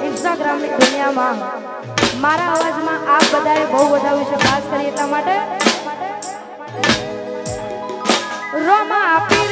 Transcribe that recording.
ઇન્સ્ટાગ્રામની દુનિયામાં મારા અવાજમાં આપ બધાએ બહુ વધાવ્યું વિશે વાત કરી એટલા માટે રોમા આપી